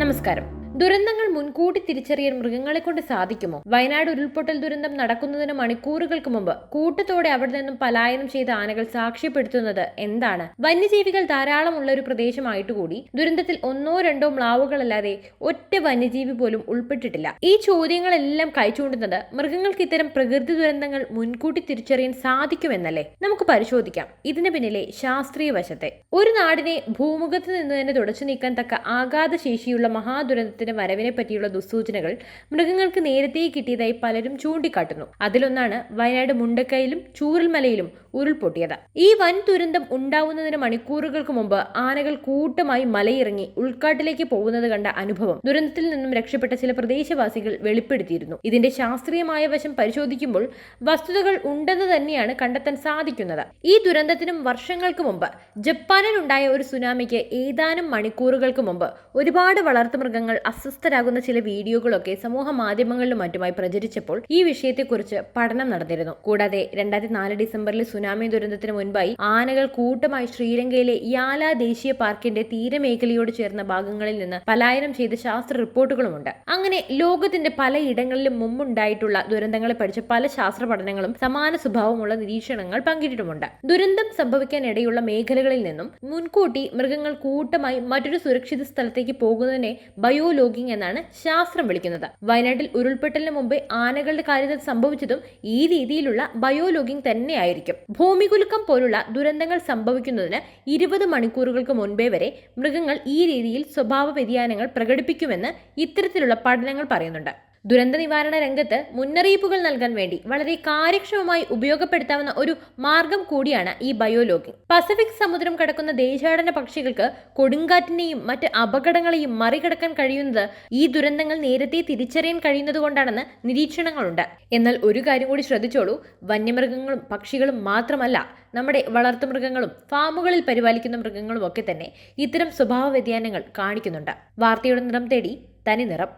നമസ്കാരം. ദുരന്തങ്ങൾ മുൻകൂട്ടി തിരിച്ചറിയാൻ മൃഗങ്ങളെ കൊണ്ട് സാധിക്കുമോ? വയനാട് ഉരുൾപൊട്ടൽ ദുരന്തം നടക്കുന്നതിന് മണിക്കൂറുകൾക്ക് മുമ്പ് കൂട്ടത്തോടെ അവിടെ നിന്നും പലായനം ചെയ്ത ആനകൾ സാക്ഷ്യപ്പെടുത്തുന്നത് എന്താണ്? വന്യജീവികൾ ധാരാളമുള്ള ഒരു പ്രദേശമായിട്ട് കൂടി ദുരന്തത്തിൽ ഒന്നോ രണ്ടോ മ്ലാവുകളല്ലാതെ ഒറ്റ വന്യജീവി പോലും ഉൾപ്പെട്ടിട്ടില്ല. ഈ ചോദ്യങ്ങളെല്ലാം കൈചൂണ്ടുന്നത് മൃഗങ്ങൾക്ക് ഇത്തരം പ്രകൃതി ദുരന്തങ്ങൾ മുൻകൂട്ടി തിരിച്ചറിയാൻ സാധിക്കുമെന്നല്ലേ? നമുക്ക് പരിശോധിക്കാം. ഇതിന് പിന്നിലെ ശാസ്ത്രീയ വശത്തെ. ഒരു നാടിനെ ഭൂമുഖത്ത് നിന്ന് തന്നെ തുടച്ചു നീക്കാൻ തക്ക ആഘാത ശേഷിയുള്ള മഹാദുരന്തത്തിന്റെ വരവിനെ പറ്റിയുള്ള ദുസ്സൂചനകൾ മൃഗങ്ങൾക്ക് നേരത്തെ കിട്ടിയതായി പലരും ചൂണ്ടിക്കാട്ടുന്നു. അതിലൊന്നാണ് വയനാട് മുണ്ടക്കയിലും ചൂരൽമലയിലും ഉരുൾപൊട്ടിയത്. ഈ വൻ ദുരന്തം ഉണ്ടാവുന്നതിന് മണിക്കൂറുകൾക്ക് മുമ്പ് ആനകൾ കൂട്ടമായി മലയിറങ്ങി ഉൾക്കാട്ടിലേക്ക് പോകുന്നത് കണ്ട അനുഭവം ദുരന്തത്തിൽ നിന്നും രക്ഷപ്പെട്ട ചില പ്രദേശവാസികൾ വെളിപ്പെടുത്തിയിരുന്നു. ഇതിന്റെ ശാസ്ത്രീയമായ വശം പരിശോധിക്കുമ്പോൾ വസ്തുതകൾ ഉണ്ടെന്ന് തന്നെയാണ് കണ്ടെത്താൻ സാധിക്കുന്നത്. ഈ ദുരന്തത്തിനും വർഷങ്ങൾക്ക് മുമ്പ് ജപ്പാനിൽ ഉണ്ടായ ഒരു സുനാമിക്ക് ഏതാനും മണിക്കൂറുകൾക്ക് മുമ്പ് ഒരുപാട് വളർത്തുമൃഗങ്ങൾ അസ്വസ്ഥരാകുന്ന ചില വീഡിയോകളൊക്കെ സമൂഹ മാധ്യമങ്ങളിലും മറ്റുമായി പ്രചരിച്ചപ്പോൾ ഈ വിഷയത്തെക്കുറിച്ച് പഠനം നടന്നിരുന്നു. കൂടാതെ രണ്ടായിരത്തി നാല് ഡിസംബറിലെ സുനാമി ദുരന്തത്തിന് മുൻപായി ആനകൾ കൂട്ടമായി ശ്രീലങ്കയിലെ യാല ദേശീയ പാർക്കിന്റെ തീരമേഖലയോട് ചേർന്ന ഭാഗങ്ങളിൽ നിന്ന് പലായനം ചെയ്ത ശാസ്ത്ര റിപ്പോർട്ടുകളുമുണ്ട്. അങ്ങനെ ലോകത്തിന്റെ പലയിടങ്ങളിലും മുമ്പുണ്ടായിട്ടുള്ള ദുരന്തങ്ങളെ പഠിച്ച പല ശാസ്ത്ര പഠനങ്ങളും സമാന സ്വഭാവമുള്ള നിരീക്ഷണങ്ങൾ പങ്കിട്ടിട്ടുമുണ്ട്. ദുരന്തം സംഭവിക്കാനിടയുള്ള മേഖലകളിൽ നിന്നും മുൻകൂട്ടി മൃഗങ്ങൾ കൂട്ടമായി മറ്റൊരു സുരക്ഷിത സ്ഥലത്തേക്ക് പോകുന്നതിനെ ബയോലോഗിംഗ് എന്നാണ് ശാസ്ത്രം വിളിക്കുന്നത്. വയനാട്ടിൽ ഉരുൾപൊട്ടലിന് മുമ്പേ ആനകളുടെ കാര്യത്തിൽ സംഭവിച്ചതും ഈ രീതിയിലുള്ള ബയോലോഗിംഗ് തന്നെയായിരിക്കും. ഭൂമികുലുക്കം പോലുള്ള ദുരന്തങ്ങൾ സംഭവിക്കുന്നതിന് ഇരുപത് മണിക്കൂറുകൾക്ക് മുൻപേ വരെ മൃഗങ്ങൾ ഈ രീതിയിൽ സ്വഭാവ വ്യതിയാനങ്ങൾ പ്രകടിപ്പിക്കുമെന്ന് ഇത്തരത്തിലുള്ള പഠനങ്ങൾ പറയുന്നുണ്ട്. ദുരന്ത നിവാരണ രംഗത്ത് മുന്നറിയിപ്പുകൾ നൽകാൻ വേണ്ടി വളരെ കാര്യക്ഷമമായി ഉപയോഗപ്പെടുത്താവുന്ന ഒരു മാർഗം കൂടിയാണ് ഈ ബയോലോഗിംഗ് പസഫിക് സമുദ്രം കടക്കുന്ന ദേശാടന പക്ഷികൾക്ക് കൊടുങ്കാറ്റിനെയും മറ്റ് അപകടങ്ങളെയും മറികടക്കാൻ കഴിയുന്നത് ഈ ദുരന്തങ്ങൾ നേരത്തെ തിരിച്ചറിയാൻ കഴിയുന്നത് കൊണ്ടാണെന്ന് നിരീക്ഷണങ്ങളുണ്ട്. എന്നാൽ ഒരു കാര്യം കൂടി ശ്രദ്ധിച്ചോളൂ. വന്യമൃഗങ്ങളും പക്ഷികളും മാത്രമല്ല നമ്മുടെ വളർത്തുമൃഗങ്ങളും ഫാമുകളിൽ പരിപാലിക്കുന്ന മൃഗങ്ങളും ഒക്കെ തന്നെ ഇത്തരം സ്വഭാവ വ്യതിയാനങ്ങൾ കാണിക്കുന്നുണ്ട്. വാർത്തയുടെ നിറം തേടി തനി നിറം